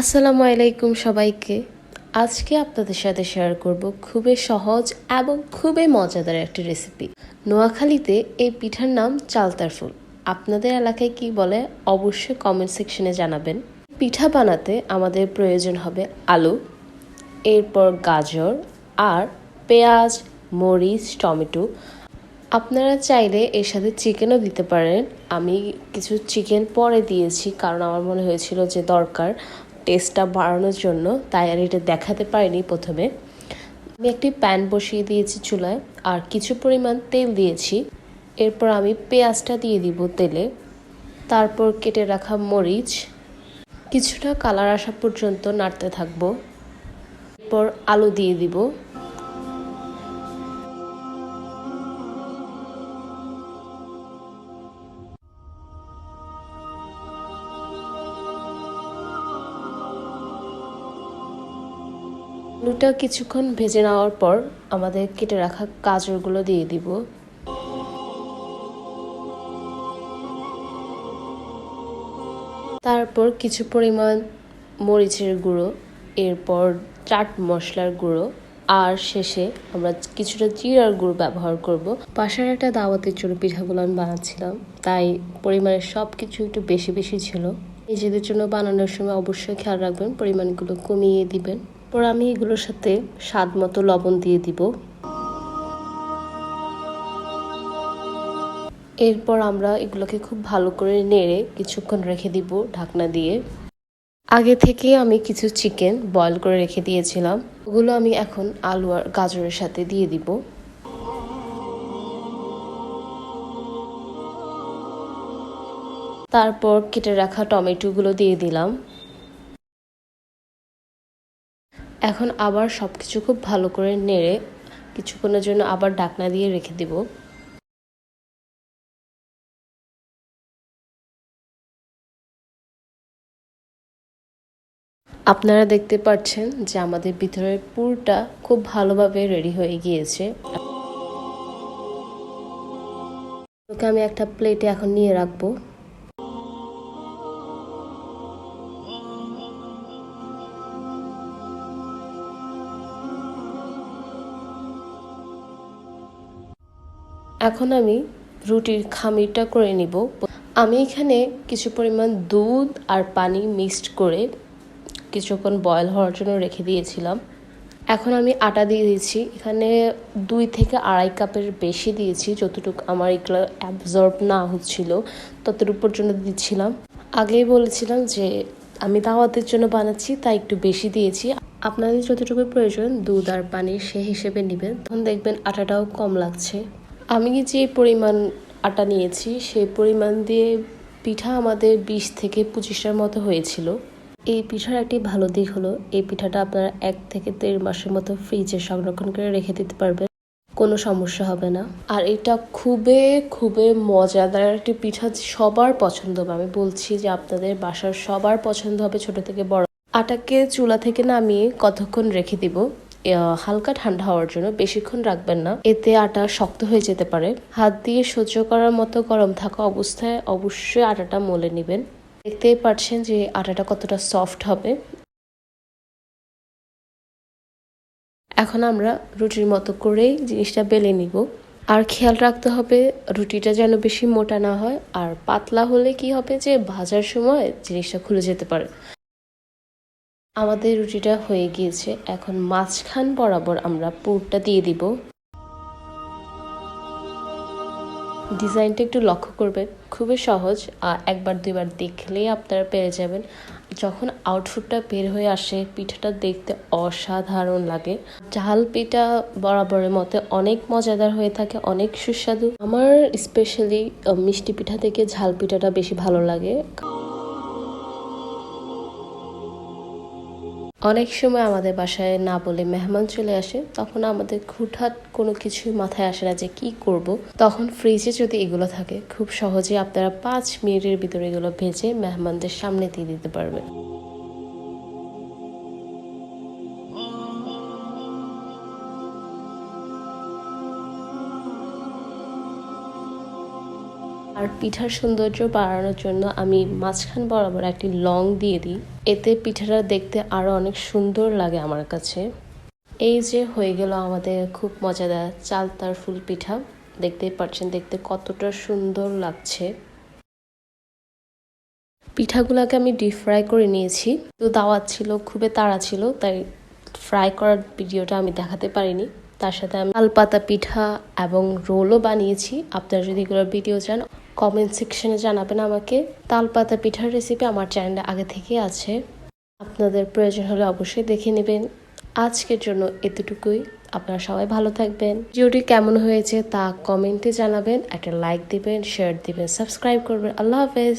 আসসালামু আলাইকুম সবাইকে। আজকে আপনাদের সাথে শেয়ার করব খুবই সহজ এবং খুবই মজাদার একটি রেসিপি নোয়াখালীতে এই পিঠার নাম চালতার ফুল। আপনাদের এলাকায় কি বলে অবশ্যই কমেন্ট সেকশনে জানাবেন। পিঠা বানাতে আমাদের প্রয়োজন হবে আলু, এরপর গাজর আর পেঁয়াজ, মরিচ, টমেটো। আপনারা চাইলে এর সাথে চিকেনও দিতে পারেন। আমি কিছু চিকেন পরে দিয়েছি কারণ আমার মনে হয়েছিল যে দরকার। টেস্টটা বাড়ানোর জন্য, তাই আর এটা দেখাতে পারিনি প্রথমে। আমি একটি প্যান বসিয়ে দিয়েছি চুলায়, আর কিছু পরিমাণ তেল দিয়েছি। এরপর আমি পেঁয়াজটা দিয়ে দিব তেলে। তারপর কেটে রাখা মরিচ। কিছুটা কালার আসা পর্যন্ত নাড়তে থাকব। এরপর আলু দিয়ে দিব। আলুটা কিছুক্ষণ ভেজে নেওয়ার পর আমাদের কেটে রাখা গাজরগুলো দিয়ে দিব। তারপর কিছু পরিমাণ মরিচের গুঁড়ো, এরপর চাট মশলার গুঁড়ো, আর শেষে আমরা কিছুটা জিরার গুঁড়ো ব্যবহার করব। পাশের একটা দাওয়াতের জন্য পিঠাগুলো আমি বানাচ্ছিলাম, তাই পরিমাণের সব কিছু একটু বেশি বেশি ছিল। নিজেদের জন্য বানানোর সময় অবশ্যই খেয়াল রাখবেন, পরিমাণগুলো কমিয়ে দিবেন। পর আমি এগুলোর সাথে স্বাদ মতো লবণ দিয়ে দিব। এরপর আমরা এগুলোকে খুব ভালো করে নেড়ে কিছুক্ষণ রেখে দিব ঢাকনা দিয়ে। আগে থেকে আমি কিছু চিকেন বয়ল করে রেখে দিয়েছিলাম। ওগুলো আমি এখন আলু আর গাজরের সাথে দিয়ে দিব। তারপর কেটে রাখা টমেটোগুলো দিয়ে দিলাম। এখন আবার সব কিছু খুব ভালো করে নেড়ে কিছুক্ষণের জন্য আবার ডাকনা দিয়ে রেখে দিব। আপনারা দেখতে পাচ্ছেন যে আমাদের ভিতরের পুরটা খুব ভালোভাবে রেডি হয়ে গিয়েছে। ওকে আমি একটা প্লেটে এখন নিয়ে রাখব। এখন আমি রুটির খামিরটা করে নিব। আমি এখানে কিছু পরিমাণ দুধ আর পানি মিক্সড করে কিছুক্ষণ বয়ল হওয়ার জন্য রেখে দিয়েছিলাম। এখন আমি আটা দিয়ে দিয়েছি। এখানে দুই থেকে আড়াই কাপের বেশি দিয়েছি, যতটুকু আমার এগুলো অ্যাবজর্ব না হচ্ছিল ততটুকু পর্যন্ত দিচ্ছিলাম। আগেই বলেছিলাম যে আমি দাওয়াতের জন্য বানাচ্ছি, তাই একটু বেশি দিয়েছি। আপনাদের যতটুকু প্রয়োজন, দুধ আর পানি সে হিসেবে নেবেন। তখন দেখবেন আটাটাও কম লাগছে। আমি যে পরিমাণ আটা নিয়েছি, সেই পরিমাণ দিয়ে পিঠা আমাদের বিশ থেকে পঁচিশটার মতো হয়েছিল। এই পিঠার একটি ভালো দিক হলো, এই পিঠাটা আপনারা এক থেকে দেড় মাসের মতো ফ্রিজে সংরক্ষণ করে রেখে দিতে পারবেন। কোনো সমস্যা হবে না। আর এটা খুবই খুবই মজাদার একটি পিঠা সবার পছন্দ হবে। আমি বলছি যে আপনাদের বাসার সবার পছন্দ হবে ছোট থেকে বড়। আটাকে চুলা থেকে নামিয়ে কতক্ষণ রেখে দিব? হালকা ঠান্ডা হওয়ার জন্য বেশিক্ষণ রাখবেন না। এতে আটা শক্ত হয়ে যেতে পারে। হাত দিয়ে সহ্য করার মতো গরম থাকা অবস্থায় অবশ্যই আটাটা মলে নেবেন। দেখতেই পারছেন যে আটাটা কতটা সফট হবে। এখন আমরা রুটির মতো করেই জিনিসটা বেলে নিব। আর খেয়াল রাখতে হবে, রুটিটা যেন বেশি মোটা না হয়। আর পাতলা হলে কি হবে যে, ভাজার সময় জিনিসটা খুলে যেতে পারে। আমাদের রুটিটা হয়ে গিয়েছে। এখন মাঝখান বরাবর আমরা পুরটা দিয়ে দিব। ডিজাইনটা একটু লক্ষ্য করবেন, খুবই সহজ। আর একবার দুইবার দেখলেই আপনারা পেরে যাবেন। যখন আউটফুটটা বের হয়ে আসে, পিঠাটা দেখতে অসাধারণ লাগে। ঝাল পিঠা বরাবরের মতে অনেক মজাদার হয়ে থাকে, অনেক সুস্বাদু। আমার স্পেশালি মিষ্টি পিঠা থেকে ঝাল পিঠাটা বেশি ভালো লাগে। অনেক সময় আমাদের বাসায় না বলে মেহমান চলে আসে, তখন আমাদের হুঠাৎ কোনো কিছুই মাথায় আসে না যে কি করব। তখন ফ্রিজে যদি এগুলো থাকে, খুব সহজে আপনারা পাঁচ মিনিটের ভিতরে এগুলো ভেজে মেহমানদের সামনে দিয়ে দিতে পারবেন আর পিঠার সৌন্দর্য বাড়ানোর জন্য আমি মাঝখান বরাবর একটি লং দিয়ে দিই। এতে পিঠাটা দেখতে আরও অনেক সুন্দর লাগে আমার কাছে। এই যে হয়ে গেল আমাদের খুব মজাদার চালতার ফুল পিঠা। দেখতেই পাচ্ছেন, দেখতে কতটা সুন্দর লাগছে। পিঠাগুলোকে আমি ডিপ ফ্রাই করে নিয়েছি। তো দাওয়াত ছিল, খুবই তাড়া ছিল, তাই ফ্রাই করার ভিডিওটা আমি দেখাতে পারিনি। তার সাথে আমি আলপাতা পিঠা এবং রোলও বানিয়েছি। আপনারা যদি এগুলোর ভিডিও চান কমেন্ট সেকশনে জানাবেন আমাকে। তালপাতা পিঠার রেসিপি আমার চ্যানেলে আগে থেকেই আছে। আপনাদের প্রয়োজন হলে অবশ্যই দেখে নেবেন। আজকের জন্য এতটুকুই। আপনারা সবাই ভালো থাকবেন। ভিডিওটি কেমন হয়েছে তা কমেন্টে জানাবেন। একটা লাইক দিবেন শেয়ার দিবেন সাবস্ক্রাইব করবেন। আল্লাহ হাফেজ।